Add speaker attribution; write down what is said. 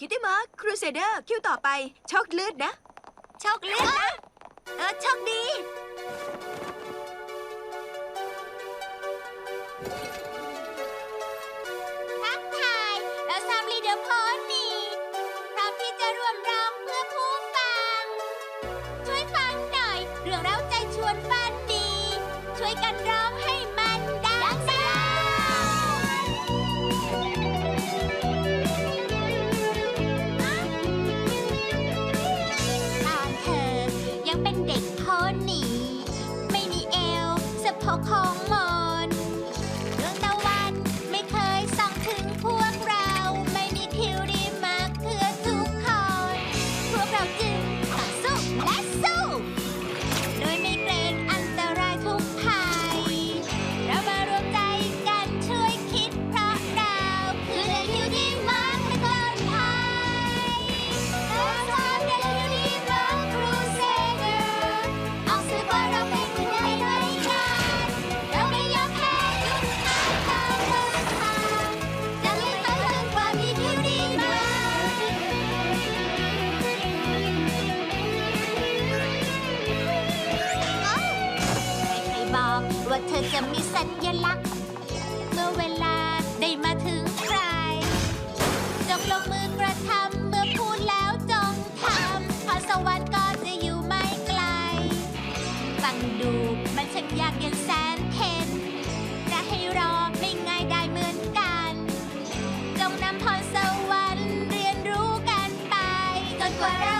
Speaker 1: คิตตี้มาร์คครูเซเดอร์คิวต่อไปโชคลื่นนะ
Speaker 2: โชคเลือดนะ
Speaker 1: เออโชคดี
Speaker 2: ทักทาย เราซามลีเดอร์โพนี่พร้อมที่จะร่วมร้องเพื่อผู้ฟัง ของ งลงมือกระทำเมื่อพูดแล้วจงทำพรสวรรค์ก็จะอยู่ไม่ไกล ฟังดูมันช่างยากเย็นแสนเข็นจะให้รอไม่ง่ายได้เหมือนกัน จงนำพรสวรรค์เรียนรู้กันไปจนกว่าเรา